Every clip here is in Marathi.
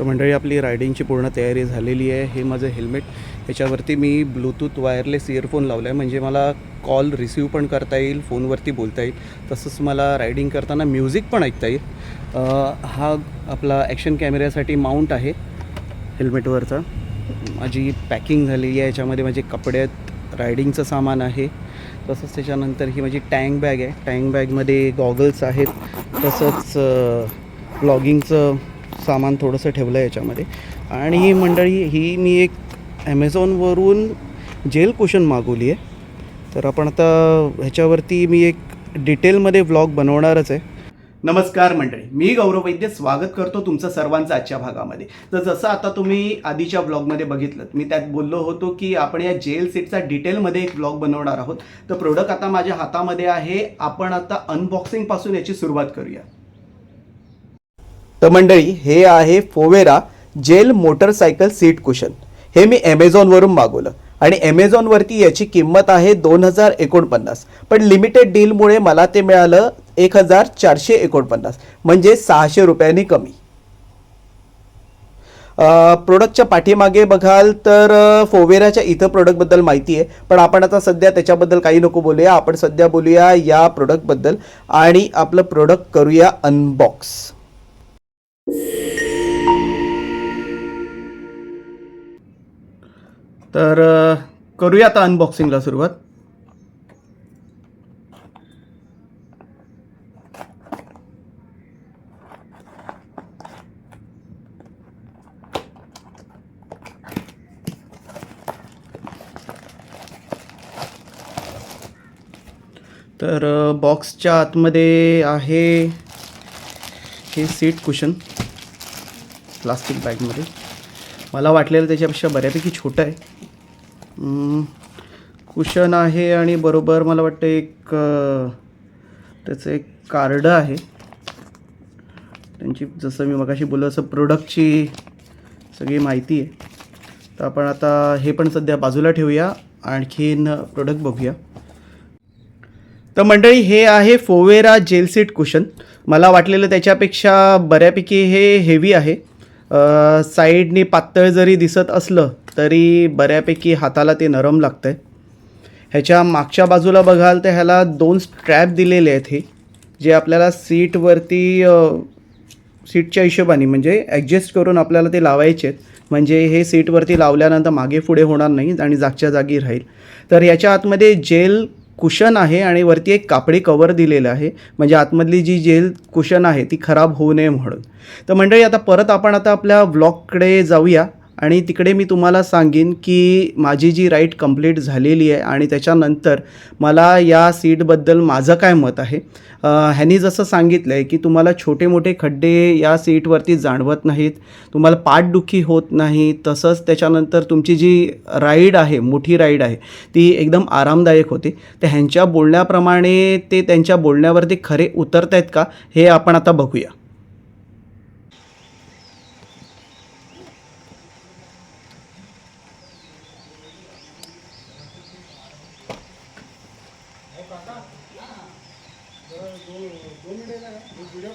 तर मंडळी आपली रायडिंगची पूर्ण तयारी झालेली आहे. हे माझं हेल्मेट. ह्याच्यावरती मी ब्लूटूथ वायरलेस इयरफोन लावला आहे म्हणजे मला कॉल रिसीव पण करता येईल फोनवरती बोलता येईल. तसंच मला रायडिंग करताना म्युझिक पण ऐकता येईल. हा आपला ॲक्शन कॅमेऱ्यासाठी माउंट आहे हेल्मेटवरचा. माझी पॅकिंग झालेली आहे. याच्यामध्ये माझे कपडे आहेत. रायडिंगचं सामान आहे. तसंच त्याच्यानंतर ही माझी टँक बॅग आहे. टँक बॅगमध्ये गॉगल्स आहेत. तसंच ब्लॉगिंगचं सामान थोडंसं ठेवलं आहे याच्यामध्ये. आणि ही मंडळी ही मी एक ॲमेझॉनवरून जेल कुशन मागवली आहे. तर आपण आता ह्याच्यावरती मी एक डिटेलमध्ये व्लॉग बनवणारच आहे. नमस्कार मंडळी मी गौरव वैद्य स्वागत करतो तुमचं सर्वांचं आजच्या भागामध्ये. तर जसं आता तुम्ही आधीच्या ब्लॉगमध्ये बघितलं मी त्यात बोललो होतो की आपण या जेल सीटचा डिटेलमध्ये एक ब्लॉग बनवणार आहोत. तर प्रोडक्ट आता माझ्या हातामध्ये आहे आपण आता अनबॉक्सिंगपासून याची सुरुवात करूया. तर मंडळी हे आहे फोवेरा जेल मोटरसायकल सीट कुशन. हे मी ॲमेझॉनवरून मागवलं. आणि ॲमेझॉनवरती याची किंमत आहे दोन हजार एकोणपन्नास. पण लिमिटेड डीलमुळे मला ते मिळालं एक हजार चारशे एकोणपन्नास. म्हणजे सहाशे रुपयांनी कमी. प्रोडक्टच्या पाठीमागे बघाल तर फोवेराच्या इथं प्रोडक्टबद्दल माहिती आहे. पण आपण आता सध्या त्याच्याबद्दल काही नको बोलूया. आपण सध्या बोलूया या प्रोडक्टबद्दल. आणि आपलं प्रोडक्ट करूया अनबॉक्स तर करूया आता अनबॉक्सिंगला सुरुवात. तर बॉक्सच्या आतमध्ये आहे हे सीट कुशन प्लास्टिक बॅगमध्ये मला वाटलेलं त्याच्यापेक्षा बऱ्यापैकी छोटं आहे. कुशन आहे आणि बरोबर मला वाटतं एक त्याचं एक कार्ड आहे. त्यांची जसं मी मगाशी बोललो असं प्रोडक्टची सगळी माहिती आहे. तर आपण आता हे पण सध्या बाजूला ठेवूया. आणखीन प्रोडक्ट बघूया. तर मंडळी हे आहे फोवेरा जेल सीट कुशन. मला वाटलेलं त्याच्यापेक्षा बऱ्यापैकी हे हेवी आहे. साईडनी पातळ जरी दिसत असलं तरी बऱ्यापैकी हाताला ते नरम लागतं आहे ह्याच्या मागच्या बाजूला बघाल तर ह्याला दोन स्ट्रॅप दिलेले आहेत हे जे आपल्याला सीटवरती सीटच्या हिशोबाने म्हणजे ॲडजस्ट करून आपल्याला ते लावायचे आहेत. म्हणजे हे सीटवरती लावल्यानंतर मागे पुढे होणार नाही आणि जागच्या जागी राहील. तर याच्या आतमध्ये जेल कुशन आहे आणि वरती एक कापडी कवर दिलेलं आहे. म्हणजे आतमधली जी जेल कुशन आहे ती खराब होऊ नये म्हणून. तर मंडळी आता परत आपण आता आपल्या ब्लॉगकडे जाऊया. आणि तिकडे मी तुम्हाला सांगेन की माझी जी राईड कंप्लीट झालेली आहे आणि त्याच्यानंतर मला या सीटबद्दल माझं काय मत आहे? ह्यांनी जसं सांगितलं आहे की तुम्हाला छोटे मोठे खड्डे या सीटवरती जाणवत नाहीत तुम्हाला पाठदुखी होत नाही तसंच त्याच्यानंतर तुमची जी राईड आहे मोठी राईड आहे ती एकदम आरामदायक होते. तर ह्यांच्या बोलण्याप्रमाणे ते त्यांच्या बोलण्यावरती खरे उतरत आहेत का हे आपण आता बघूया.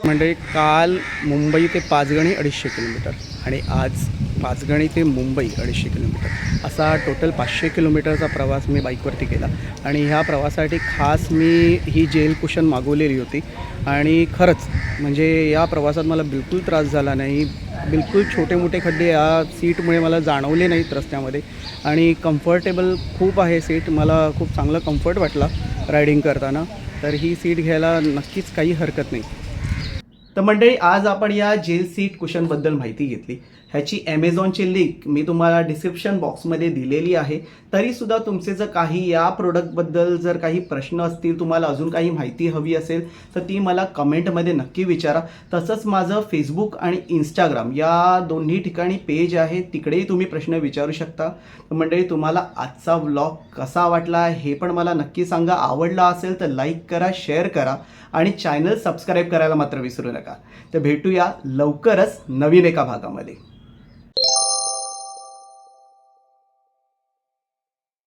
म्हणजे काल मुंबई ते पाचगणी अडीचशे किलोमीटर आणि आज पाचगणी ते मुंबई अडीचशे किलोमीटर. असा टोटल पाचशे किलोमीटरचा प्रवास मी बाईकवरती केला. आणि ह्या प्रवासासाठी खास मी ही जेल कुशन मागवलेली होती. आणि खरंच म्हणजे या प्रवासात मला बिलकुल त्रास झाला नाही. बिलकुल छोटे मोठे खड्डे या सीटमुळे मला जाणवले नाहीत रस्त्यामध्ये. आणि कम्फर्टेबल खूप आहे सीट मला खूप चांगलं कम्फर्ट वाटला. रायडिंग करताना तर ही सीट घ्यायला नक्कीच काही हरकत नाही. तर मंडळी आज आपण या जेल सीट कुशनबद्दल माहिती घेतली. ह्याची ॲमेझॉनची लिंक मी तुम्हाला डिस्क्रिप्शन बॉक्समध्ये दिलेली आहे. तरीसुद्धा तुमचे जर काही या प्रोडक्टबद्दल जर काही प्रश्न असतील तुम्हाला अजून काही माहिती हवी असेल तर ती मला कमेंटमध्ये नक्की विचारा. तसंच माझं फेसबुक आणि इंस्टाग्राम या दोन्ही ठिकाणी पेज आहे तिकडेही तुम्ही प्रश्न विचारू शकता. तर मंडळी तुम्हाला आजचा व्लॉग कसा वाटला हे पण मला नक्की सांगा. आवडला असेल तर लाईक करा शेअर करा आणि चॅनल सबस्क्राईब करायला मात्र विसरू नका तर भेटूया लवकरच नवीन एका भागामध्ये.